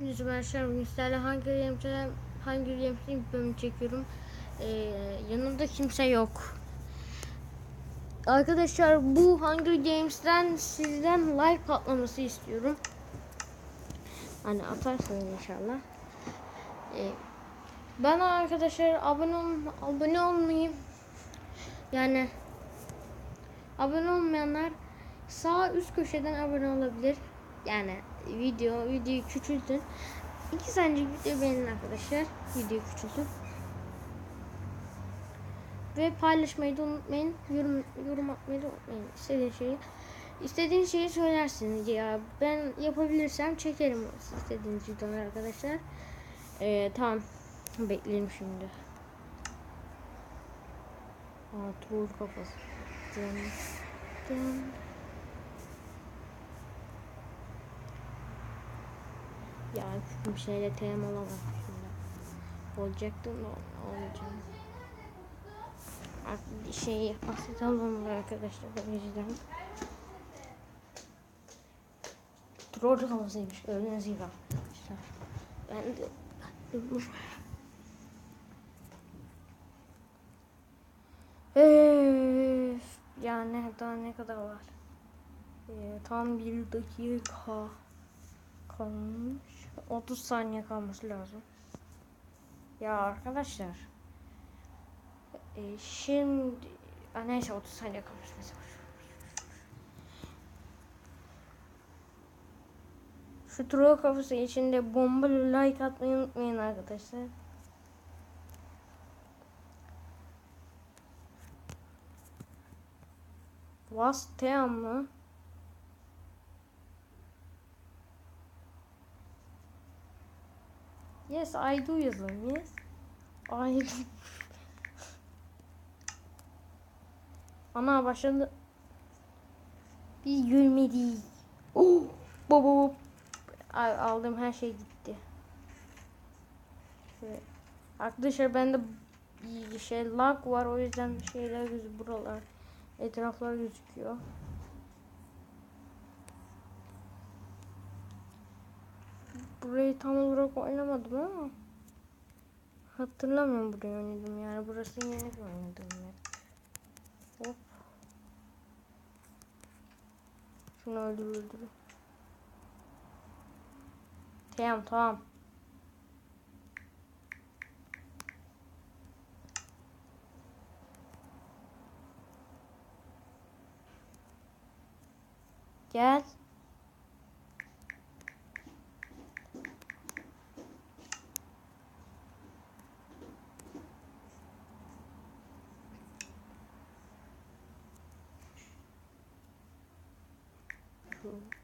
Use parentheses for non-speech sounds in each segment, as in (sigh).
Hepinize merhaba. Bugün sizlerle hangi Games'ten hangi bir bölümü çekiyorum. Ee, yanımda kimse yok. Arkadaşlar bu Hunger Games'ten sizden like patlaması istiyorum. Hani atarsınız inşallah. Ee, bana arkadaşlar abone ol abone olmayı yani abone olmayanlar sağ üst köşeden abone olabilir. Yani video videoyu küçültün. İki saniye video beğenin arkadaşlar. Videoyu küçültün. Ve paylaşmayı da unutmayın. Yorum yorum atmayı da unutmayın. İstediğin şeyi istediğin şeyi söylersiniz ya. Ben yapabilirsem çekerim istediğiniz videoları arkadaşlar. Ee, tamam. Bekleyelim şimdi. Aa, troll kafası. Dın, dın. Ya bir şeyle temalı var şimdi. Olacaktım da olmayacağım. Artık bir şey asit alalım arkadaşlar o yüzden. Troll kafasıymış gördüğünüz gibi arkadaşlar. Ben de Öf, yani daha ne kadar var? Ee, tam bir dakika kalmış. 30 saniye kalması lazım. Ya arkadaşlar. E, şimdi Aa, neyse 30 saniye kalmış mesela. Şu troll kafası içinde bomba like atmayı unutmayın arkadaşlar. Was mı? Yes, I do yazalım. Yes. I. Ana başladı. Biz gülmedik. Oh, baba. Ay, aldığım her şey gitti. Şöyle. Arkadaşlar bende şey lag var o yüzden şeyler gözü buralar etraflar gözüküyor. Burayı tam olarak oynamadım ama hatırlamıyorum burayı oynadım yani burası yeni bir oynadım yer. Hop. Şunu öldür öldür. Tamam tamam. Gel. Çekiyorum.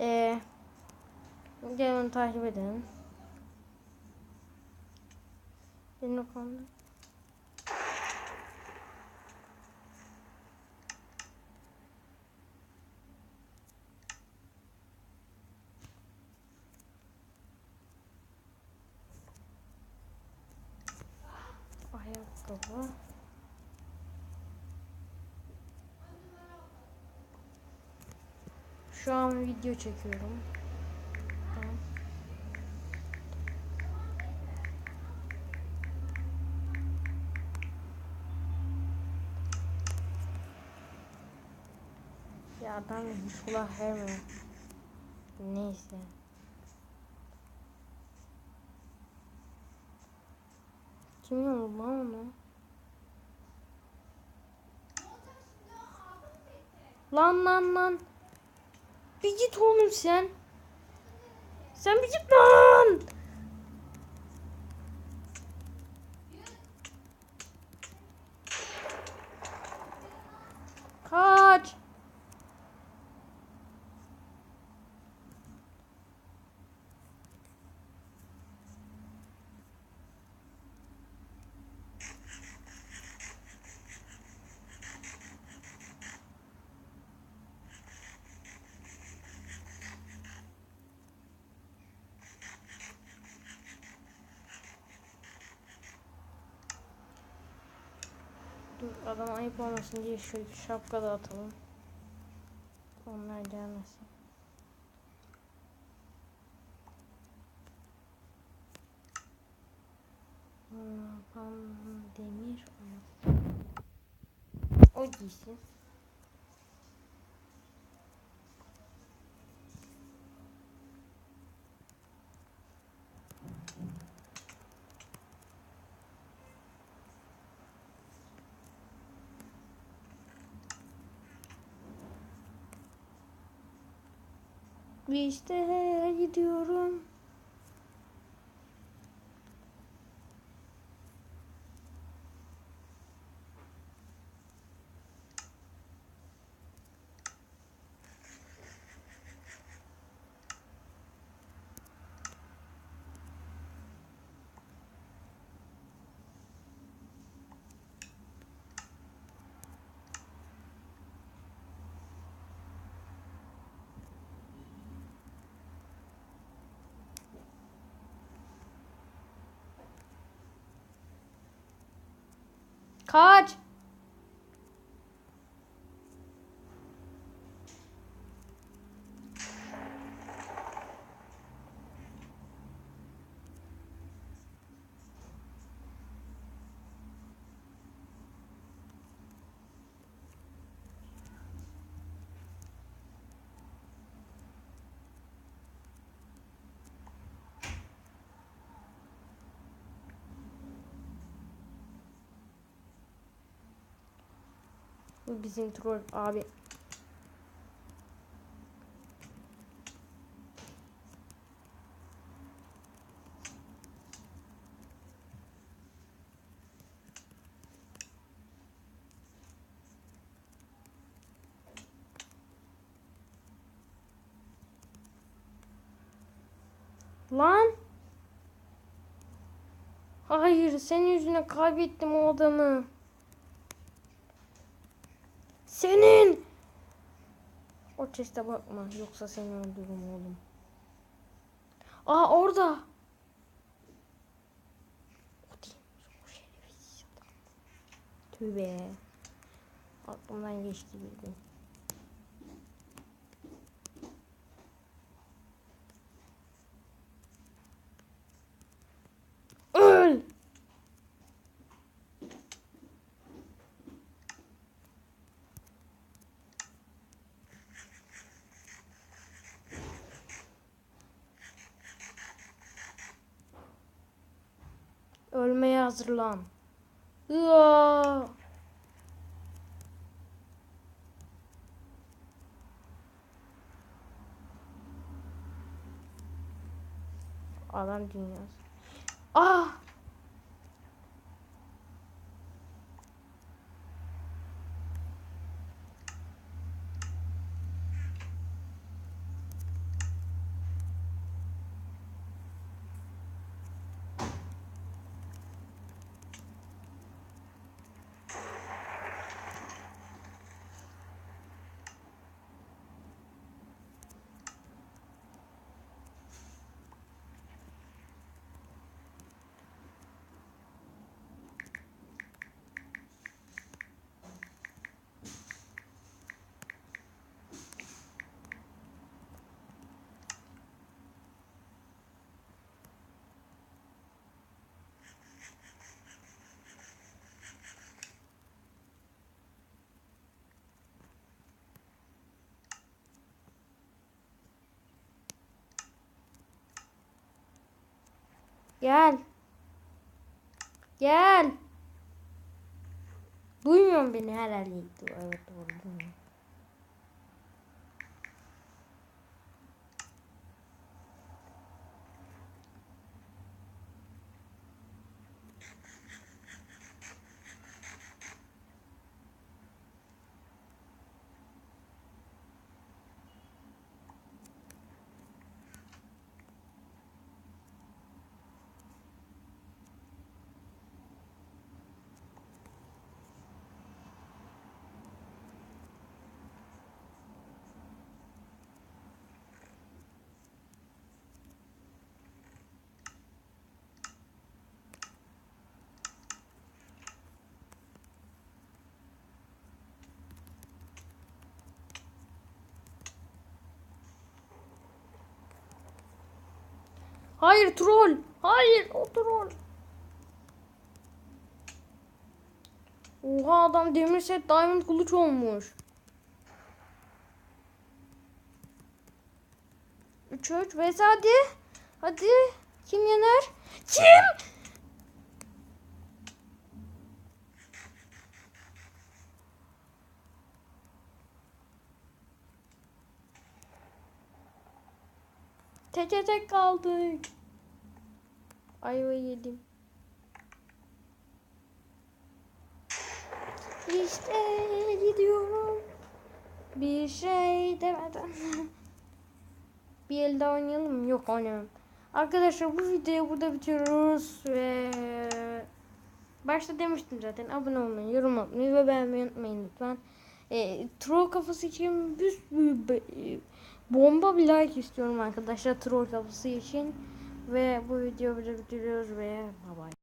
Ee, gelin takip edin. Benim o konuda. Şu an video çekiyorum. Tamam. Ya hiç kulak vermiyor. Neyse. Kim yolladı lan onu? Lan lan lan. Bir git oğlum sen. Sen bir git lan. Adam ayıp olmasın diye şu şapka da atalım. Onlar gelmesin. Pam- demir o giysin. İşte gidiyorum. Cod Bu bizim troll abi. Lan. Hayır, senin yüzüne kaybettim o adamı. Senin. O chest'e bakma. Yoksa seni öldürürüm oğlum. Aa orada. Tövbe. Aklımdan geçti bir Ölmeye hazırlan. Iaa! Adam dünyası. Ah! Gel. Gel. Duymuyorsun beni herhalde. Evet doğru Hayır troll. Hayır o troll. Oha adam demir set diamond kılıç olmuş. 3 3 vs hadi. Hadi. Kim yener? Kim? Teke tek kaldık. Ayva yedim. İşte gidiyorum. Bir şey demeden. (laughs) bir elde oynayalım mı? Yok oynamam. Arkadaşlar bu videoyu burada bitiriyoruz ve başta demiştim zaten abone olmayı, yorum atmayı ve beğenmeyi unutmayın lütfen. E, troll kafası için bir be- e, bomba bir like istiyorum arkadaşlar troll kafası için ve bu videoyu bitiriyoruz ve bye bye.